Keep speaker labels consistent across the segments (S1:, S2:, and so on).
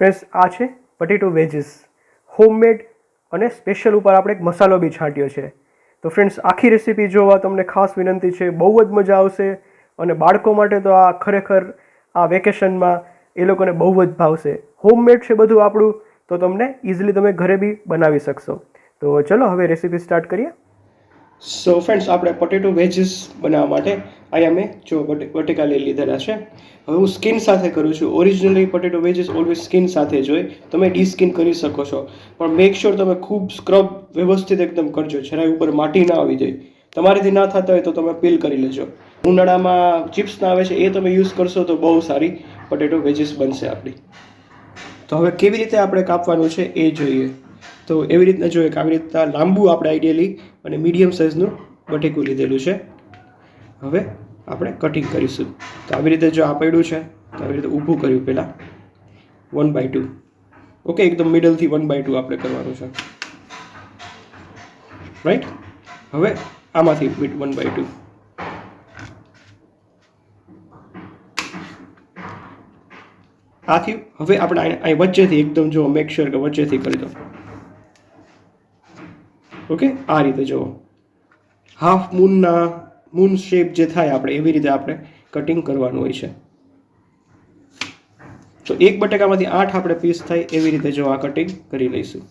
S1: Friends આ છે potato wedges homemade અને સ્પેશિયલ ઉપર આપણે એક મસાલો બી છાંટ્યો છે. તો ફ્રેન્ડ્સ આખી રેસીપી જોવા તમને ખાસ વિનંતી છે, બહુ જ મજા આવશે અને બાળકો માટે તો આ ખરેખર આ વેકેશનમાં એ લોકોને બહુ જ ભાવશે. હોમમેડ છે બધું આપણું, તો તમને ઇઝીલી તમે ઘરે બી બનાવી શકશો. તો ચલો હવે રેસીપી સ્ટાર્ટ કરીએ. સો ફ્રેન્ડ્સ આપણે પોટેટો વેજીસ બનાવવા માટે અહીંયા મેં જો બટે- બટેકા લઈ લીધેલા છે. હવે હું સ્કિન સાથે કરું છું. Originally potato wedges always skin સાથે જ હોય. તમે ડી સ્કિન કરી શકો છો. પણ મેક શ્યોર તમે ખૂબ સ્ક્રબ વ્યવસ્થિત એકદમ કરજો. જરાય ઉપર માટી ના આવી જાય. તમારીથી ના થતા હોય તો તમે પીલ કરી લેજો. ઉનાળામાં ચિપ્સ ના આવે છે, એ તમે યુઝ કરશો તો બહુ સારી પોટેટો વેજીસ બનશે આપણી. તો હવે કેવી રીતે આપણે કાપવાનું છે એ જોઈએ. તો એવી રીતના જોઈએ કે આવી રીતના લાંબુ આપણે આઈડિયલી અને મીડિયમ સાઇઝનું બટેકું લીધેલું છે. હવે આપણે કટિંગ કરીશું. તો આવી રીતે જો આ પડ્યું છે, તો આવી રીતે ઊભું કર્યું પહેલાં. વન બાય ટુ ઓકે એકદમ મિડલથી વન બાય ટુ આપણે કરવાનું છે. રાઈટ હવે આમાંથી વન બાય ટુ આથી હવે આપણે અહીં વચ્ચેથી એકદમ જો મેક શ્યોર કે વચ્ચેથી કરી દો. ઓકે? આ રીતે જુઓ. હાફ મૂનના મૂન શેપ જે થાય આપણે, એવી રીતે આપણે કટિંગ કરવાનું હોય છે. તો એક બટેકામાંથી આઠ આપણે પીસ થાય, એવી રીતે જો આ કટિંગ કરી લઈશું.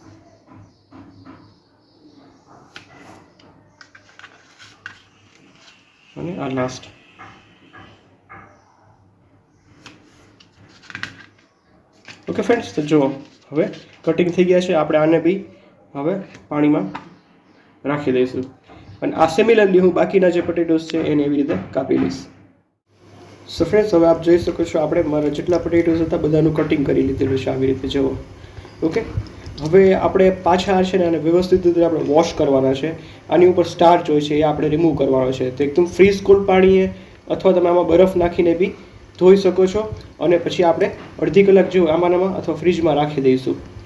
S1: અને આ લાસ્ટ ઓકે ફ્રેન્ડ્સ તો જુઓ. હવે કટિંગ થઈ ગયા છે. આપણે આને બી હવે પાણીમાં રાખી દઈશું. અને આ સિમિલરલી હું બાકીના જે પટેટોસ છે, એને એવી રીતે કાપી લઈશ. સો ફ્રેન્ડ્સ હવે આપ જોઈ શકો છો, આપણે મારા જેટલા પટેટોસ હતા, બધાનું કટિંગ કરી લીધેલું છે આવી રીતે, જુઓ. ઓકે હવે આપણે પાછા છે ને, આને વ્યવસ્થિત રીતે આપણે વોશ કરવાના છે. આની ઉપર સ્ટાર્ચ હોય છે, એ આપણે રિમૂવ કરવાનો છે. તો એકદમ ફ્રીઝ કોલ્ડ પાણીએ, અથવા તમે આમાં બરફ નાખીને બી ધોઈ શકો છો. અને પછી આપણે અડધી કલાક જેવું આમાં અથવા ફ્રીજમાં રાખી દઈશું.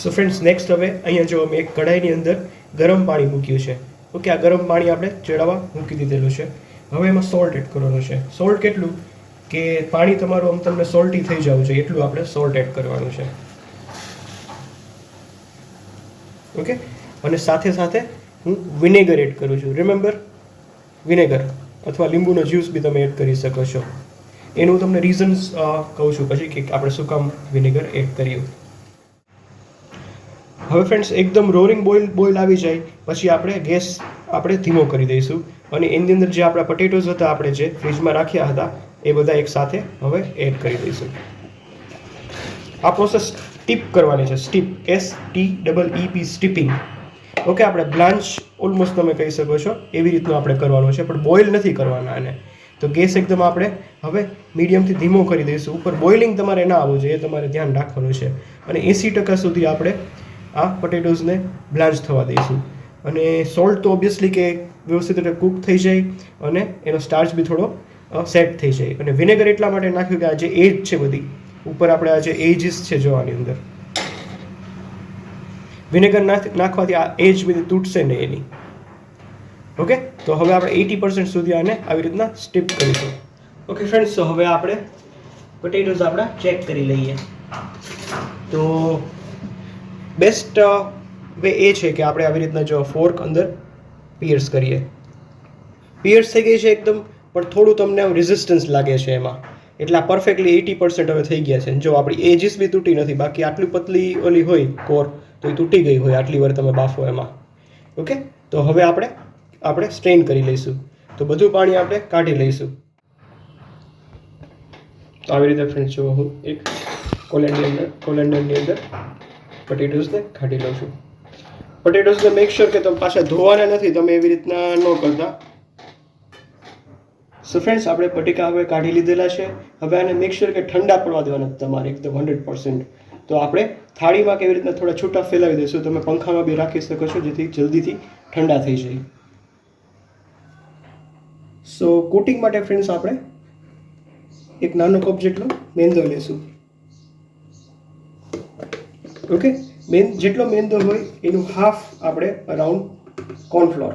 S1: સો ફ્રેન્ડ્સ નેક્સ્ટ હવે અહીંયા જો અમે એક કઢાઈની અંદર ગરમ પાણી મૂક્યું છે. ઓકે આ ગરમ પાણી આપણે ચડાવવા મૂકી દીધેલું છે. હવે એમાં સોલ્ટ એડ કરવાનું છે. સોલ્ટ કેટલું? કે પાણી તમારું આમ તમને સોલ્ટી થઈ જવું જોઈએ, એટલું આપણે સોલ્ટ એડ કરવાનું છે. ઓકે અને સાથે સાથે હું વિનેગર એડ કરું છું. રિમેમ્બર વિનેગર અથવા લીંબુનો જ્યુસ બી તમે એડ કરી શકો છો. એનું તમને રીઝન્સ કહું છું. પછી કે આપણે શું કામ વિનેગર એડ કર્યું? હવે ફ્રેન્ડ્સ એકદમ રોરિંગ બોઇલ બોઇલ આવી જાય. પછી આપણે ગેસ આપણે ધીમો કરી દઈશું. અને એની અંદર જે આપણા પટેટોઝ હતા, આપણે જે ફ્રીજમાં રાખ્યા હતા, એ બધા એક સાથે હવે એડ કરી દઈશું. આ પ્રોસેસ સ્ટીપ કરવાની છે. Steep S T double E P steeping okay આપણે બ્લાન્ચ ઓલમોસ્ટ તમે કહી શકો છો. એવી રીતનું આપણે કરવાનું છે, પણ બોઇલ નથી કરવાના આને. તો ગેસ એકદમ આપણે હવે મીડિયમથી ધીમો કરી દઈશું. ઉપર બોઇલિંગ તમારે ના આવવું જોઈએ તમારે ધ્યાન રાખવાનું છે. અને એંસી ટકા સુધી આપણે આ પટેટોઝને બ્લાન્ચ થવા દઈશું. અને સોલ્ટ તો ઓબ્વિયસલી કે વ્યવસ્થિત રીતે કૂક થઈ જાય અને એનો સ્ટાર્ચ બી થોડો સેટ થઈ જાય. અને વિનેગર એટલા માટે નાખ્યું કે આ જે એજ છે બધી, ઉપર આપણે આ જે એજીસ છે જો અંદર. વિનેગર નાખવાથી આ એજ બધી તૂટશે નહીં એની. ઓકે તો હવે આપણે એટી પર્સન્ટ સુધી આને આવી રીતના સ્ટીપ કરીશું. ઓકે ફ્રેન્ડ્સ હવે આપણે પોટેટોઝ આપણા ચેક કરી લઈએ. તો બેસ્ટ વે એ છે કે આપણે આવી રીતના જો ફોર્ક અંદર પિયર્સ કરીએ. પિયર્સ થઈ ગઈ છે એકદમ, પણ થોડું તમને રેઝિસ્ટન્સ લાગે છે એમાં. એટલે આ પરફેક્ટલી એટી પર્સન્ટ હવે થઈ ગયા છે. જો આપણી એજીસ બી તૂટી નથી, બાકી આટલી પતલી ઓલી હોય કોર તો એ તૂટી ગઈ હોય આટલી વાર તમે બાફો એમાં. ઓકે? તો હવે આપણે આપણે સ્ટ્રેન કરી લઈશું. તો બધું પાણી આપણે કાઢી લઈશું. તો આવી રીતે ફ્રેન્ડ જો હું એક કોલેન્ડરની અંદર કોલેન્ડરની અંદર પટેટોઝને કાઢી લઉં છું. પટેટોસને મેક શ્યોર કે તમે પાછા ધોવાના નથી, તમે એવી રીતના ન કરતા. સો ફ્રેન્ડ્સ આપણે બટેકા હવે કાઢી લીધેલા છે. હવે આને મેક શ્યોર કે ઠંડા પડવા દેવાના તમારે એકદમ હંડ્રેડ પર્સન્ટ તો આપણે થાળીમાં કેવી રીતના થોડા છૂટા ફેલાવી દઈશું. તમે પંખામાં બી રાખી શકો છો, જેથી જલ્દીથી ઠંડા થઈ જાય. સો કોટિંગ માટે ફ્રેન્ડ્સ આપણે એક નાનો કપ જેટલો મેંદો લેશું ઓકે મેન જેટલો મેંદો હોય, એનું હાફ આપણે અરાઉન્ડ કોર્નફ્લોર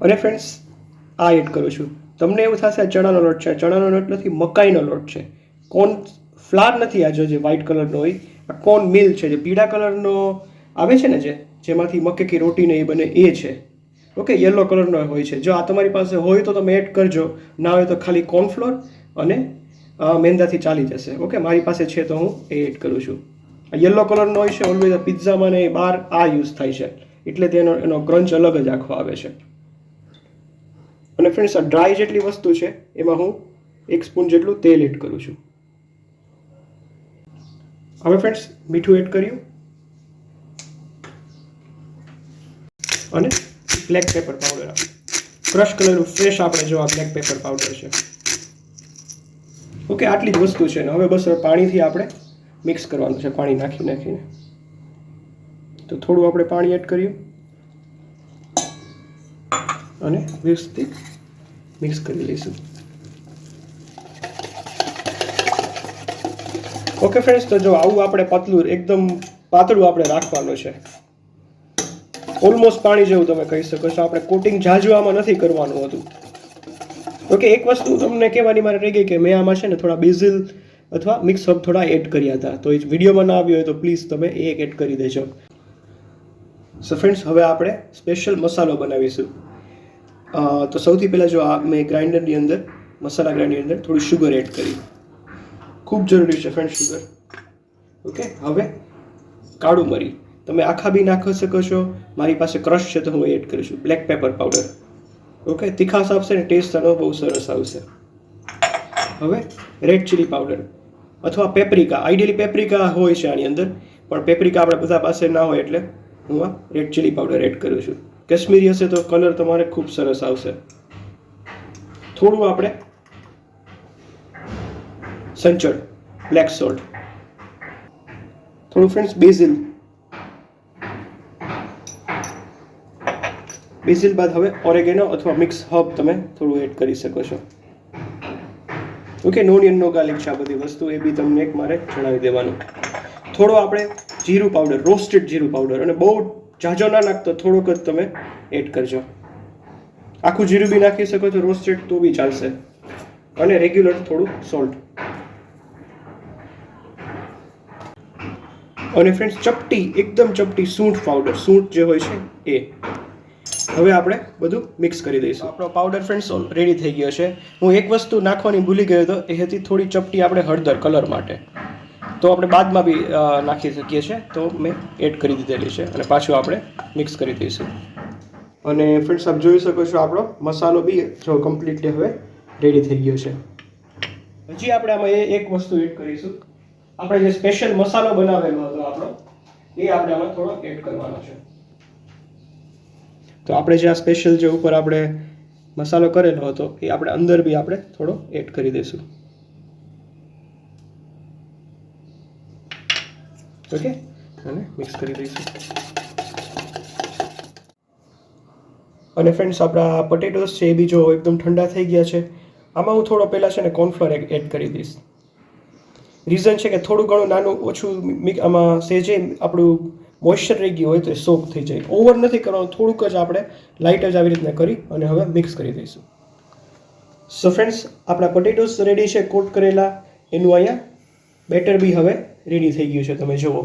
S1: અને ફ્રેન્ડ્સ આ એડ કરું છું. તમને એવું થશે, આ ચણાનો લોટ છે. ચણાનો લોટ નથી, મકાઈનો લોટ છે. કોર્ન ફ્લાર નથી આ જો જે વ્હાઇટ કલરનો હોય. આ કોર્ન મિલ છે, જે પીળા કલરનો આવે છે ને જે, જેમાંથી મક્કે કે રોટીને એ બને, એ છે. ઓકે યલો કલરનો હોય છે. જો આ તમારી પાસે હોય તો તમે એડ કરજો. ના હોય તો ખાલી કોર્નફ્લોર અને મેંદાથી ચાલી જશે. ઓકે, મારી પાસે છે તો હું એ એડ કરું છું. યલો કલરનો હોય છે ઓલવેઝ પિઝામાં ને બહાર આ યુઝ થાય છે. એટલે તેનો એનો ક્રંચ અલગ જ આખો આવે છે. અને ફ્રેન્ડ્સ આ ડ્રાય જેટલી વસ્તુ છે, એમાં હું એક સ્પૂન જેટલું તેલ એડ કરું છું. હવે ફ્રેન્ડ્સ મીઠું એડ કર્યું. અને બ્લેક પેપર પાવડર ક્રશ કરેલું ફ્રેશ આપણે જો આ બ્લેક પેપર પાવડર છે. ઓકે આટલી જ વસ્તુ છે ને હવે બસ હવે પાણીથી આપણે મિક્સ કરવાનું છે, પાણી નાખી નાખીને. તો થોડું આપણે પાણી એડ કર્યું અને વ્યવસ્થિત મિક્સ કરી લઈશું. ઓકે ફ્રેન્ડ્સ તો જો આવું આપણે પતલું, એકદમ પાતળું આપણે રાખવાનું છે. ઓલમોસ્ટ પાણી જેવું તમે કહી શકો છો. આપણે કોટિંગ જાજુ આમાં નથી કરવાનું હતું. ઓકે, એક વસ્તુ તમને કહેવાની મારે રહી ગઈ કે મેં આમાં છે ને થોડા બેઝિલ અથવા મિક્સ હબ થોડા એડ કર્યા હતા. તો એ વિડીયોમાં ના આવ્યો હોય તો પ્લીઝ તમે એ એડ કરી દેજો. સો ફ્રેન્ડ્સ હવે આપણે સ્પેશિયલ મસાલો બનાવીશું. તો સૌથી પહેલાં જો આ મેં ગ્રાઇન્ડરની અંદર, મસાલા ગ્રાઇન્ડરની અંદર થોડી શુગર એડ કરી. ખૂબ જરૂરી છે ફ્રેન્ડ શુગર ઓકે, હવે કાળું મરી. તમે આખા બી નાખી શકો છો. મારી પાસે ક્રશ છે તો હું એડ કરીશું બ્લેક પેપર પાવડર ઓકે તીખાશ આવશે ને ટેસ્ટ આનો બહુ સરસ આવશે. હવે રેડ ચીલી પાવડર અથવા પેપ્રિકા આઈડિયલી પેપ્રિકા હોય છે આની અંદર. પણ પેપ્રિકા આપણે બધા પાસે ના હોય એટલે હું આ રેડ ચીલી પાવડર એડ કરું છું. કાશ્મીરી હશે તો કલર તમારે ખૂબ સરસ આવશે. થોડું આપણે સંચળ. બ્લેક સોલ્ટ થોડું ફ્રેન્ડ્સ બેઝિલ બેઝિલ બાદ હવે ઓરેગેનો અથવા મિક્સ હબ તમે થોડું એડ કરી શકો છો. Okay no onion no garlic છે આ બધી વસ્તુ, એ બી તમને એક મારે જણાવી દેવાનું. થોડો આપણે જીરું પાવડર રોસ્ટેડ જીરું પાવડર અને બહુ ઝાઝો ના નાખતો, થોડોક જ તમે એડ કરજો. આખું જીરું બી નાખી શકો છો રોસ્ટેડ તો બી ચાલશે. અને રેગ્યુલર થોડું સોલ્ટ અને ફ્રેન્ડ્સ ચપટી, એકદમ ચપટી, સૂંઠ પાવડર સૂંઠ જે હોય છે, એ. હવે આપણે બધું મિક્સ કરી દઈશું. આપણો પાવડર ફ્રેન્ડ્સ રેડી થઈ ગયો છે. હું એક વસ્તુ નાખવાની ભૂલી ગયો હતો એ હતી થોડી ચપટી આપણે હળદર કલર માટે. તો આપણે બાદમાં બી નાખી શકીએ છીએ. તો મેં એડ કરી દીધેલી છે અને પાછું આપણે મિક્સ કરી દઈશું. અને ફ્રેન્ડ્સ આપ જોઈ શકો છો આપણો મસાલો બી જો કમ્પ્લીટલી હવે રેડી થઈ ગયો છે. હજી આપણે આમાં એ એક વસ્તુ એડ કરીશું. આપણે જે સ્પેશિયલ મસાલો બનાવેલો હતો આપણો એ આપણે આમાં થોડો એડ કરવાનો છે. તો આપણે જે આ સ્પેશિયલ જે ઉપર આપણે મસાલો કરેલો હતો, એ આપણે અંદર બી આપણે થોડો એડ કરી દઈશું. ઓકે અને મિક્સ કરી દઈશું. અને ફ્રેન્ડ્સ આપણા પટેટોસ છે એ બી જો એકદમ ઠંડા થઈ ગયા છે, આમાં હું થોડો પહેલાં છે ને કોર્નફ્લોર એડ કરી દઈશ. રીઝન છે કે થોડું ઘણું નાનું ઓછું આમાં સેજે આપણું મોઇશ્ચર રહી ગયું હોય તો એ સોક થઈ જાય. ઓવર નથી કરવાનું, થોડુંક જ આપણે લાઇટ જ આવી રીતના કરી અને હવે મિક્સ કરી દઈશું. સો ફ્રેન્ડ્સ આપણા પોટેટોસ રેડી છે કોટ કરેલા. એનું અહીંયા બેટર બી હવે રેડી થઈ ગયું છે, તમે જુઓ.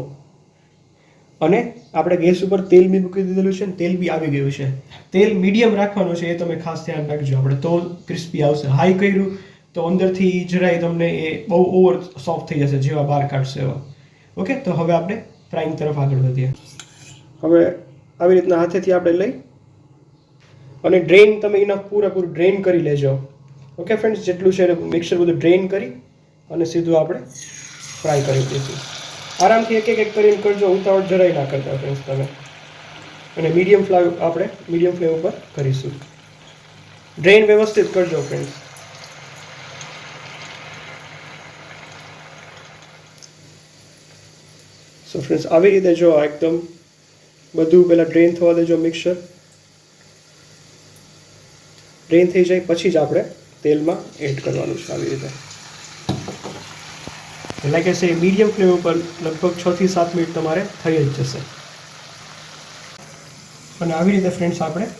S1: અને આપણે ગેસ ઉપર તેલ બી મૂકી દીધેલું છે તેલ બી આવી ગયું છે. તેલ મીડિયમ રાખવાનું છે, એ તમે ખાસ ધ્યાન રાખજો. આપણે તો ક્રિસ્પી આવશે. હાઈ કર્યું, તો અંદરથી જરાય તમને એ બહુ ઓવર સોફ્ટ થઈ જશે, જેવા બહાર કાઢશે એવા. ઓકે તો હવે આપણે ફ્રાઈંગ તરફ આગળ વધીએ હવે આવી રીતના હાથેથી આપણે લઈ અને ડ્રેન તમે એના પૂરેપૂરું ડ્રેન કરી લેજો. ઓકે ફ્રેન્ડ્સ જેટલું છે મિક્સર બધું ડ્રેન કરી અને સીધું આપણે ફ્રાય કરી દઈશું. આરામથી એક એક એક કરીને કરજો, ઉતાવળ જરાય ના કરતા ફ્રેન્ડ્સ તમે. અને મીડિયમ ફ્લેમ આપણે મીડિયમ ફ્લેમ ઉપર કરીશું. ડ્રેન વ્યવસ્થિત કરજો ફ્રેન્ડ્સ સો ફ્રેન્ડ્સ આવી રીતે જો એકદમ બધું પહેલાં ડ્રેન થવા દેજો મિક્સર ડ્રેન થઈ જાય પછી જ આપણે તેલમાં એડ કરવાનું છે આવી રીતે એટલે કે છે મીડિયમ ફ્લેમ ઉપર લગભગ છથી સાત મિનિટ તમારે થઈ જ જશે અને આવી રીતે ફ્રેન્ડ્સ આપણે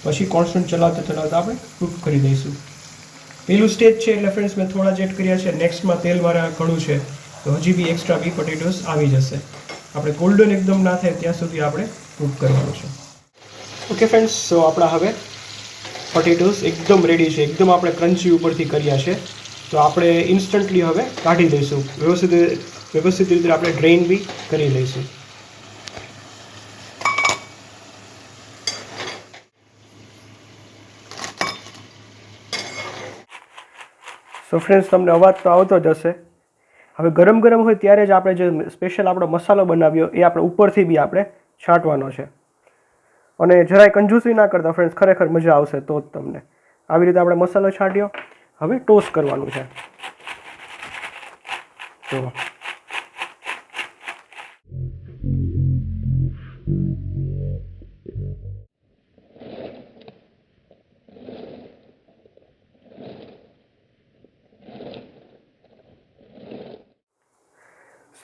S1: પછી કોન્સ્ટન્ટ ચલાવતા ચલાવતા આપણે કૂક કરી દઈશું પહેલું સ્ટેજ છે એટલે ફ્રેન્ડ્સ મેં થોડા જ એડ કર્યા છે નેક્સ્ટમાં તેલ મારા ઘણું છે તો હજી બી એક્સ્ટ્રા બી પોટેટોસ આવી જશે. આપણે ગોલ્ડન એકદમ ના થાય ત્યાં સુધી આપણે કૂક કરવાનું છે. ઓકે ફ્રેન્ડ્સ સો આપણા હવે પોટેટોસ એકદમ રેડી છે. એકદમ આપણે ક્રન્ચી ઉપરથી કર્યા છે. તો આપણે ઇન્સ્ટન્ટલી હવે કાઢી લઈશું. વ્યવસ્થિત વ્યવસ્થિત રીતે આપણે ડ્રેઇન બી કરી લઈશું. સો ફ્રેન્ડ્સ તમને અવાજ તો આવતો જ હશે. હવે ગરમ ગરમ હોય ત્યારે જ આપણે જે સ્પેશિયલ આપણો મસાલો બનાવ્યો, એ આપણે ઉપરથી બી આપણે છાંટવાનો છે. અને જરાય કંજૂસી ના કરતા ફ્રેન્ડ્સ ખરેખર મજા આવશે તો જ તમને. આવી રીતે આપણે મસાલો છાંટ્યો. હવે ટોસ્ટ કરવાનું છે. તો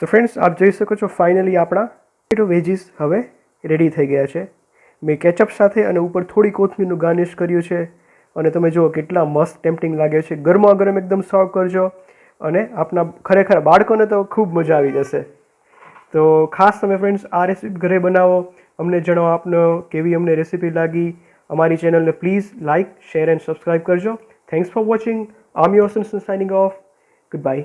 S1: તો ફ્રેન્ડ્સ આપ જોઈ શકો છો ફાઇનલી આપણા પોટેટો વેજીસ હવે રેડી થઈ ગયા છે. મેં કેચઅપ સાથે અને ઉપર થોડી કોથમીરનું ગાર્નિશ કર્યું છે. અને તમે જુઓ કેટલા મસ્ત ટેમ્પટિંગ લાગે છે. ગરમા ગરમ એકદમ સર્વ કરજો. અને આપના ખરેખર બાળકોને તો ખૂબ મજા આવી જશે. તો ખાસ તમે ફ્રેન્ડ્સ આ રેસીપી ઘરે બનાવો. અમને જણાવો આપનો કેવી અમને રેસીપી લાગી. અમારી ચેનલને please like share and subscribe કરજો. Thanks for watching I'm your signing off goodbye